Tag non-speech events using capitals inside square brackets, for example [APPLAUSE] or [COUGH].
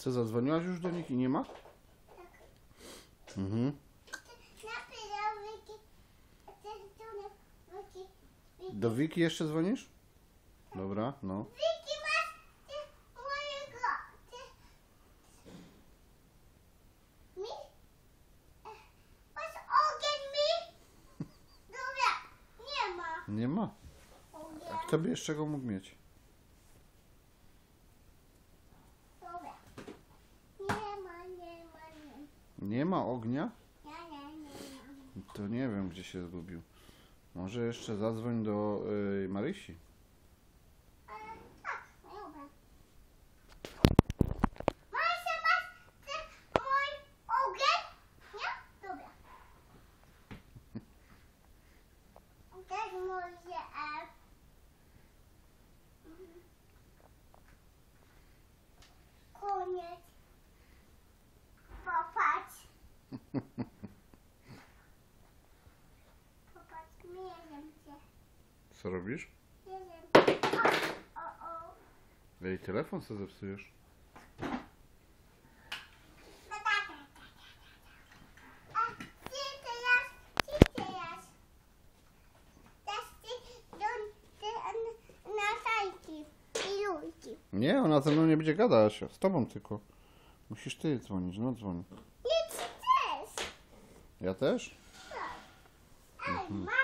Co, zadzwoniłaś już do nich i nie ma? Tak. Mhm. Napisał Wiki. Telefon Wiki. Wiki. Do Wiki jeszcze dzwonisz? Dobra, no. Wiki masz mojego. Mi? Masz ogień mi? Dobra. Nie ma. Nie ma. Ogień. Kto by jeszcze go mógł mieć? Dobra. Nie ma, nie ma, nie. Nie ma ognia? Nie, nie, nie ma. To nie wiem, gdzie się zgubił. Może jeszcze zadzwoń do y, Marysi. Tak, dobra. [LAUGHS] Masia, masz ty mój ogień? Nie? Dobra. Też może, e... Koniec. Popatrz. Popatrz, mierzę cię. Co robisz? Mierzę. O, o, o. Ej, telefon co zepsujesz? No tak, tak, tak, tak. A ty teraz, ty teraz. Teraz ty do, ty na- na sajki i ludzi. Nie, ona ze mną nie będzie gadać. Z tobą tylko. Musisz ty dzwonić, no dzwoń. Nie, ty też. Ja też? Tak. Mama.